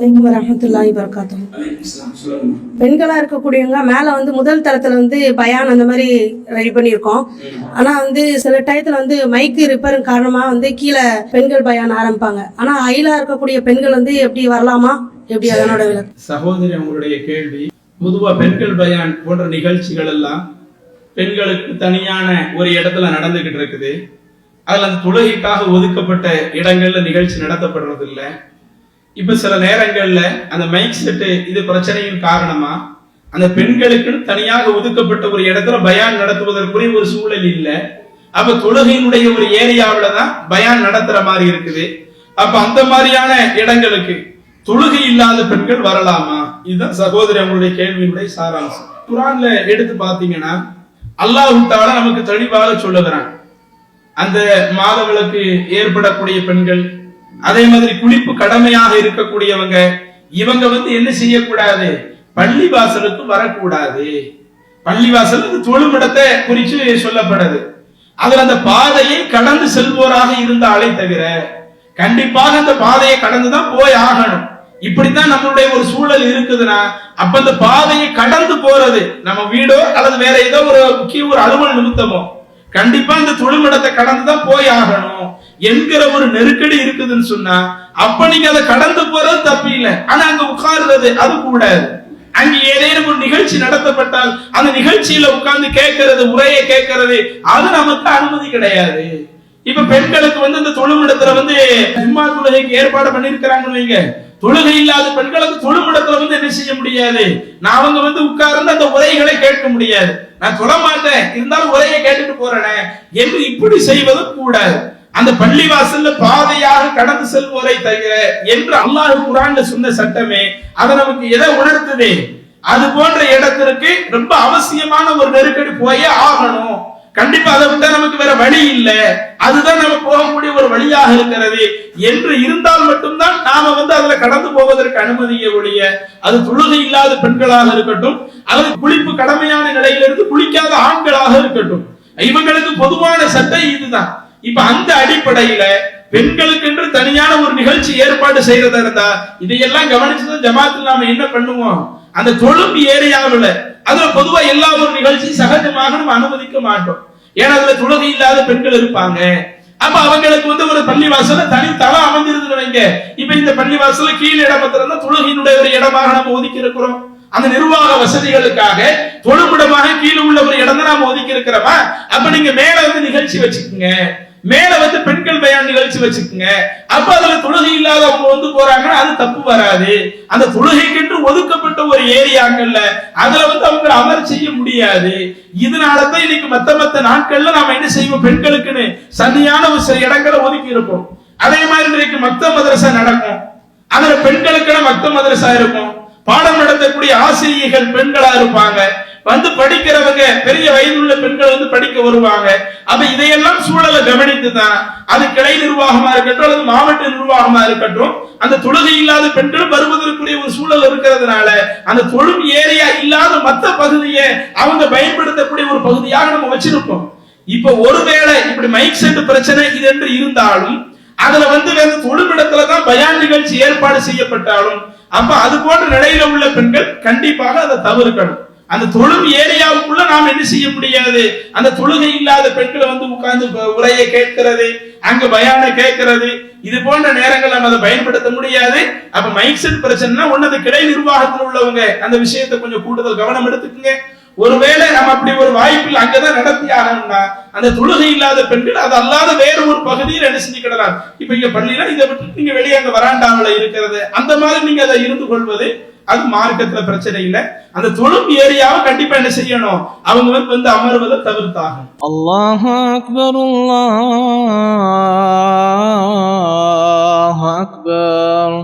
வலைக்கம் வரமத்துல்லாஹி வரகாத்தும் பெண்களாக இருக்கக்கூடியவங்க மேல வந்து முதல் தளத்துல வந்து பயான் அந்த மாதிரி ரெடி பண்ணியிருக்கோம். ஆனா வந்து சில டயத்துல வந்து மைக்கு ரிப்பேர் காரணமா வந்து கீழே பெண்கள் பயான் ஆரம்பிப்பாங்க. ஆனா ஐலா இருக்கக்கூடிய பெண்கள் வந்து எப்படி வரலாமா? எப்படி அதனோட விளக்கம் சகோதரி அவங்களுடைய கேள்வி பொதுவாக பெண்கள் பயான் போன்ற நிகழ்ச்சிகள் எல்லாம் பெண்களுக்கு தனியான ஒரு இடத்துல நடந்துகிட்டு இருக்குது. அதுல அந்த தொழுகைக்காக ஒதுக்கப்பட்ட இடங்கள்ல நிகழ்ச்சி நடத்தப்படுறது இல்லை இப்ப சில நேரங்கள்ல அந்த மைக் செட்டு இது பிரச்சனையின் காரணமா அந்த பெண்களுக்குன்னு தனியாக ஒதுக்கப்பட்ட ஒரு இடத்துல பயான் நடத்துவதற்குரிய ஒரு சூழல் இல்லை. அப்ப தொழுகையினுடைய ஒரு ஏரியாவில தான் பயான் நடத்துற மாதிரி இருக்குது. அப்ப அந்த மாதிரியான இடங்களுக்கு தொழுகை இல்லாத பெண்கள் வரலாமா? இதுதான் சகோதரி அவங்களுடைய கேள்வியினுடைய சாராம்சம். குரான்ல எடுத்து பாத்தீங்கன்னா அல்லாஹ் தாலா நமக்கு தெளிவாக சொல்லுகிறான். அந்த மாதவளுக்கு ஏற்படக்கூடிய பெண்கள் அதே மாதிரி குளிப்பு கடமையாக இருக்கக்கூடியவங்க இவங்க வந்து என்ன செய்யக்கூடாது? பள்ளி வாசலுக்கு வரக்கூடாது. பள்ளி வாசல் தொழுமிடத்தை குறித்து சொல்லப்படுது. அதுல அந்த பாதையை கடந்து செல்வோராக இருந்தாலே தவிர கண்டிப்பாக அந்த பாதையை கடந்துதான் போய் ஆகணும். இப்படித்தான் நம்மளுடைய ஒரு சூழல் இருக்குதுன்னா அப்ப அந்த பாதையை கடந்து போறது நம்ம வீடோ அல்லது வேற ஏதோ ஒரு முக்கிய ஒரு அலுவல் நிமித்தமோ கண்டிப்பா இந்த தொழுமிடத்தை கடந்து தான் போய் ஆகணும். என்கிற ஒரு நெருக்கடி இருக்குதுன்னு சொன்னா அப்ப நீங்க அதை கடந்து போறது தப்பு இல்லை. ஆனா அங்க உட்கார்றது அது கூடாது. அங்க ஏதேனும் ஒரு நிகழ்ச்சி நடத்தப்பட்டால் அந்த நிகழ்ச்சியில உட்கார்ந்து கேட்கறது உரையை கேட்கறது அது நமக்கு அனுமதி கிடையாது. இப்ப பெண்களுக்கு வந்து இந்த தொழுமிடத்துல வந்து ஜும்மா தொழுகைக்கு ஏற்பாடு பண்ணிருக்கிறாங்கன்னு வைங்க. தொழுகை இல்லாத பெண்களுக்கு தொழுமிடத்துல வந்து என்ன செய்ய முடியாது? நான் அவங்க வந்து உட்கார்ந்து அந்த உரைகளை கேட்க முடியாது. நான் தொழ மாட்டேன். இருந்தாலும் உரையை கேட்டுட்டு போறேனே. என்று இப்படி செய்வது கூடாது. அந்த பள்ளிவாசல்ல பாதையாக கடந்து செல்வோரை தவிர என்று அல்லாஹ் குரான்ல சொன்ன சட்டமே அதை நமக்கு எதை உணர்த்துது? அது போன்ற இடத்திற்கு ரொம்ப அவசியமான ஒரு நெருக்கடி போயே ஆகணும். கண்டிப்பா அதை விட்டா நமக்கு வேற வழி இல்லை. அதுதான் நம்ம போகக்கூடிய ஒரு வழியாக இருக்கிறது. என்று இருந்தால் மட்டும்தான் நாம வந்து அதுல கடந்து போவதற்கு அனுமதிய ஒழிய அது தொழுகை இல்லாத பெண்களாக இருக்கட்டும் அல்லது குளிப்பு கடமையான நிலையிலிருந்து குளிக்காத ஆண்களாக இருக்கட்டும். இவங்களுக்கு பொதுவான சட்டை இதுதான். இப்ப அந்த அடிப்படையில பெண்களுக்கு என்று தனியான ஒரு நிகழ்ச்சி ஏற்பாடு செய்யறதா இருந்தா இதையெல்லாம் கவனிச்சுதான் ஜமாத்தில் நாம என்ன பண்ணுவோம்? அந்த தொழும் ஏரியாவுல அதுல பொதுவா எல்லா ஒரு நிகழ்ச்சியும் சகஜமாக நம்ம அனுமதிக்க மாட்டோம். ஏன்னா அதுல தொழுகை இல்லாத பெண்கள் இருப்பாங்க. அப்ப அவங்களுக்கு வந்து ஒரு பள்ளிவாசல தனி தளம் அமைஞ்சிருந்து இப்ப இந்த பள்ளிவாசல கீழ் இடம் இருந்தா தொழுகையினுடைய ஒரு இடமாக நம்ம ஒதுக்கி இருக்கிறோம் அந்த நிர்வாக வசதிகளுக்காக தொழுமிடமாக கீழே உள்ள ஒரு இடம் தான் நாம ஒதுக்கி இருக்கிறோமா அப்ப நீங்க மேல வந்து நிகழ்ச்சி வச்சுக்கோங்க. மேல வந்து பெண்கள் பயான் நிகழ்ச்சி வச்சுக்கோங்க. அப்ப அதுல தொழுகை இல்லாதவங்க வந்து போறாங்கன்னா அது தப்பு வராது. அந்த தொழுகைக்கென்று ஒதுக்கப்பட்ட ஒரு ஏரியாங்கல்ல அதுல வந்து அவங்க அமர் செய்ய முடியாது. இதனாலதான் இன்னைக்கு மத்த மத்த நாட்கள்ல நாம என்ன செய்வோம்? பெண்களுக்குன்னு சரியான ஒரு சில இடங்களை ஒதுக்கி இருப்போம். அதே மாதிரி இன்றைக்கு மத்த மதரசா நடக்கும். அதுல பெண்களுக்கான மத்த மதரசா இருக்கும். பாடம் நடத்தக்கூடிய ஆசிரியர்கள் பெண்களா இருப்பாங்க. வந்து படிக்கிறவங்க பெரிய வயதுள்ள பெண்கள் வந்து படிக்க வருவாங்க. அப்ப இதையெல்லாம் சூழலை கவனித்து தான் அது கிளை நிர்வாகமா இருக்கட்டும் அல்லது மாவட்ட நிர்வாகமா இருக்கட்டும் அந்த தொழுகை இல்லாத பெண்கள் வருவதற்குரிய ஒரு சூழல் இருக்கிறதுனால அந்த தொழும் ஏரியா இல்லாத மத்த பகுதியை அவங்க பயன்படுத்தக்கூடிய ஒரு பகுதியாக நம்ம வச்சிருப்போம். இப்ப ஒருவேளை இப்படி மைக் செட் பிரச்சனை இது என்று இருந்தாலும் அதுல வந்து வேற தொழுமிடத்துல தான் பயான் நிகழ்ச்சி ஏற்பாடு செய்யப்பட்டாலும் அப்ப அது போன்ற நிலையில உள்ள பெண்கள் கண்டிப்பாக அதை தவிர்க்கணும். அந்த தொழும் ஏரியாவுக்குள்ள நாம் என்ன செய்ய முடியாது? அந்த தொழுகை இல்லாத பெண்களை வந்து உட்கார்ந்து உரையை கேட்கிறது அங்க பயான கேட்கிறது. இது போன்ற நேரங்கள் நம்ம அதை பயன்படுத்த முடியாது. அப்ப மைக் செட் பிரச்சனைனா ஒண்ணு அந்த கிளை நிர்வாகத்தில் உள்ளவங்க. அந்த விஷயத்தை கொஞ்சம் கூடுதல் கவனம் எடுத்துக்கங்க. ஒருவேளை நம்ம அப்படி ஒரு வாய்ப்பில் அங்கதான் நடத்தி ஆகணும்னா அந்த தொழுகை இல்லாத பெண்கள் அது அல்லாத வேற ஒரு பகுதியில் என்ன செஞ்சுக்கிடலாம் இப்ப இங்க பள்ளியில இதை விட்டு நீங்க வெளியே அங்க வராண்டாவில் இருக்கிறது. அந்த மாதிரி நீங்க அதை இருந்து கொள்வது அது மார்க்கத்துல பிரச்சனை இல்லை. அந்த தொழும் ஏரியாவை கண்டிப்பா என்ன செய்யணும்? அவங்களுக்கு வந்து அமர்வதை தவிர்த்தாங்க அல்லாஹ் அக்பர் அல்லாஹ் அக்பர்.